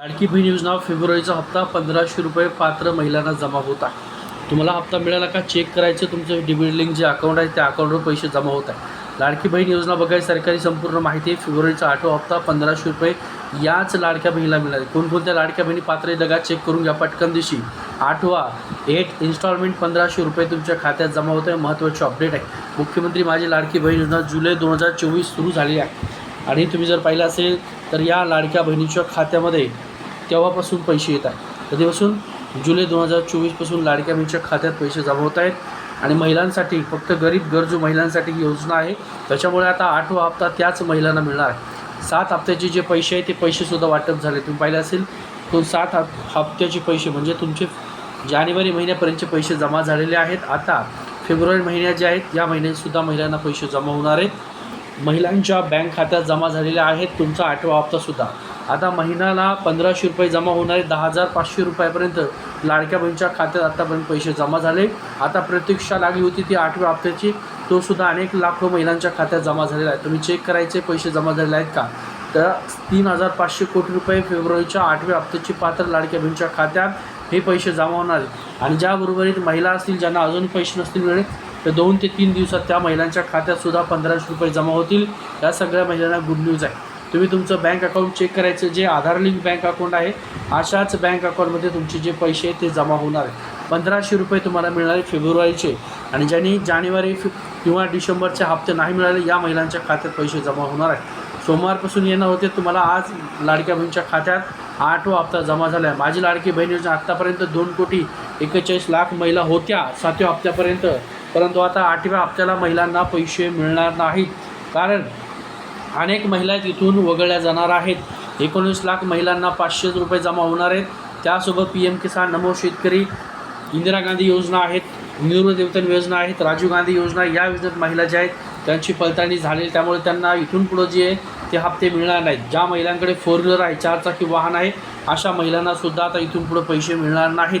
लाडकी बहीण योजना फेब्रुवारीचा हप्ता पंधराशे रुपये पात्र महिलांना जमा होत आहे. तुम्हाला हप्ता मिळाला का चेक करायचं तुमचं डेबिट लिंक जे अकाउंट आहे त्या अकाउंटवर पैसे जमा होत आहे. लाडकी बहीण योजना बघायला सरकारी संपूर्ण माहिती फेब्रुवारीचा आठवा हप्ता पंधराशे रुपये याच लाडक्या बहिणीला मिळाले कोणकोणत्या लाडक्या बहिणी पात्र दगा लगा चेक करून घ्या पटकन दिवशी आठवा एट इन्स्टॉलमेंट पंधराशे रुपये तुमच्या खात्यात जमा होत आहे. महत्त्वाची अपडेट आहे. मुख्यमंत्री माझी लाडकी बहीण योजना जुलै दोन हजार चोवीस सुरू झाली आहे. आणि तुम्ही जर पाहिलं असेल तर या लाडक्या बहिणीच्या खात्यामध्ये तेव्हापासून पैसे येत आहेत. कधीपासून? जुलै दोन हजार चोवीसपासून लाडक्या मुलीच्या खात्यात पैसे जमा होत आहेत. आणि महिलांसाठी फक्त गरीब गरजू महिलांसाठी ही योजना आहे. त्याच्यामुळे आता आठवा हप्ता त्याच महिलांना मिळणार आहे. सात हप्त्याचे जे पैसे आहेत ते पैसेसुद्धा वाटप झाले. तुम्ही पाहिलं असेल तो सात हप हप्त्याचे पैसे म्हणजे तुमचे जानेवारी महिन्यापर्यंतचे पैसे जमा झालेले आहेत. आता फेब्रुवारी महिन्यात जे आहेत या महिन्यातसुद्धा महिलांना पैसे जमा होणार आहेत. महिलांच्या बँक खात्यात जमा झालेल्या आहेत. तुमचा आठवा हप्तासुद्धा आता महिन्याला पंधराशे रुपये जमा होणारे दहा हजार पाचशे रुपयापर्यंत लाडक्या बहिणीच्या खात्यात आत्तापर्यंत पैसे जमा झाले. आता प्रतीक्षा लागली होती ती आठव्या हप्त्याची. तो सुद्धा अनेक लाखो महिलांच्या खात्यात जमा झालेला आहे. तुम्ही चेक करायचे पैसे जमा झालेले आहेत का? तर तीन हजार पाचशे कोटी रुपये फेब्रुवारीच्या आठव्या हप्त्याची पात्र लाडक्या बहिणीच्या खात्यात हे पैसे जमा होणार आणि ज्याबरोबरीत महिला असतील ज्यांना अजून पैसे नसतील मिळेल तर दोन ते तीन दिवसात त्या महिलांच्या खात्यात सुद्धा पंधराशे रुपये जमा होतील. या सगळ्या महिलांना गुड न्यूज आहे. तुम्ही तुमचं बँक अकाउंट चेक करायचं जे आधार लिंक बँक अकाउंट आहे अशाच बँक अकाउंटमध्ये तुमचे जे पैसे आहेत ते जमा होणार आहे पंधराशे रुपये तुम्हाला मिळणारे फेब्रुवारीचे. आणि ज्यांनी जानेवारी फि- किंवा डिसेंबरचे हप्ते नाही मिळाले या महिलांच्या खात्यात पैसे जमा होणार आहे सोमवारपासून येणं होते तुम्हाला आज लाडक्या बहिणीच्या खात्यात आठवा हप्ता जमा झाला आहे माझी लाडकी बहीण योजना आत्तापर्यंत दोन कोटी एकेचाळीस लाख महिला होत्या सातव्या हप्त्यापर्यंत. परंतु आता आठव्या हप्त्याला महिलांना पैसे मिळणार नाहीत. कारण अनेक महिला तिथून वगळल्या जाणार आहेत. एकोणीस लाख महिलांना पाचशे रुपये जमा होणार आहेत. त्यासोबत पी एम किसान नमो शेतकरी इंदिरा गांधी योजना आहेत निवृत्तीवेतन योजना आहेत राजीव गांधी योजना या योजनेत महिला ज्या आहेत त्यांची पडताळणी झालेली त्यामुळे त्यांना इथून पुढं जे आहे ते हप्ते मिळणार नाहीत. ज्या महिलांकडे फोर व्हीलर आहे चारचाकी वाहन आहे अशा महिलांना सुद्धा आता इथून पुढं पैसे मिळणार नाहीत.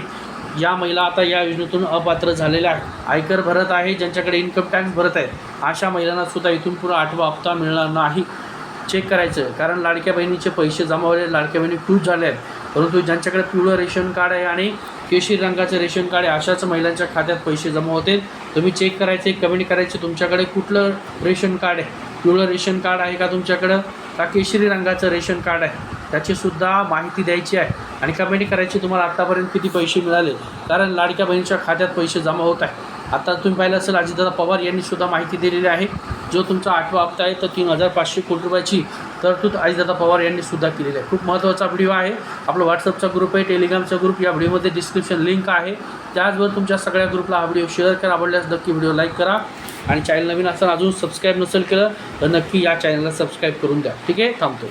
या महिला आता या योजनेतून अपात्र झालेल्या आहेत. आयकर भरत आहे ज्यांच्याकडे इन्कम टॅक्स भरत आहेत. अशा महिलांना सुद्धा इथून पुढं आठवा हप्ता मिळणार नाही. चेक करायचं. कारण लाडक्या बहिणीचे पैसे जमा लाडक्या बहिणी खूप झाल्या आहेत. परंतु ज्यांच्याकडे पिवळं रेशन कार्ड आहे आणि केशरी रंगाचं रेशन कार्ड आहे अशाच महिलांच्या खात्यात पैसे जमा होते. तुम्ही चेक करायचे कमेंट करायचे तुमच्याकडे कुठलं रेशन कार्ड आहे? पिवळं रेशन कार्ड आहे का तुमच्याकडं? का केशरी रंगाचं रेशन कार्ड आहे? त्याचीसुद्धा माहिती द्यायची आहे. आणि कमेंट करायची तुम्हाला आत्तापर्यंत किती पैसे मिळाले? कारण लाडक्या बहिणीच्या खात्यात पैसे जमा होत आहे. आता तुम्ही पाहिलं असेल अजितदादा पवार यांनी सुद्धा माहिती दिलेली आहे. जो तुमचा आठवा हप्ता आहे तर तीन हजार पाचशे कोटी रुपयाची तरतूद अजितदादा पवार यांनी सुद्धा केलेली आहे. खूप महत्त्वाचा व्हिडिओ आहे. आपला व्हॉट्सअपचा ग्रुप आहे टेलिग्रामचा ग्रुप या व्हिडिओमध्ये डिस्क्रिप्शन लिंक आहे. त्याचबरोबर तुमच्या सगळ्या ग्रुपला हा व्हिडिओ शेअर करा. आवडल्यास नक्की व्हिडिओ लाईक करा. आणि चॅनल नवीन असताना अजून सबस्क्राईब नसेल केलं तर नक्की या चॅनलला सबस्क्राईब करून द्या. ठीक आहे? थांबतो.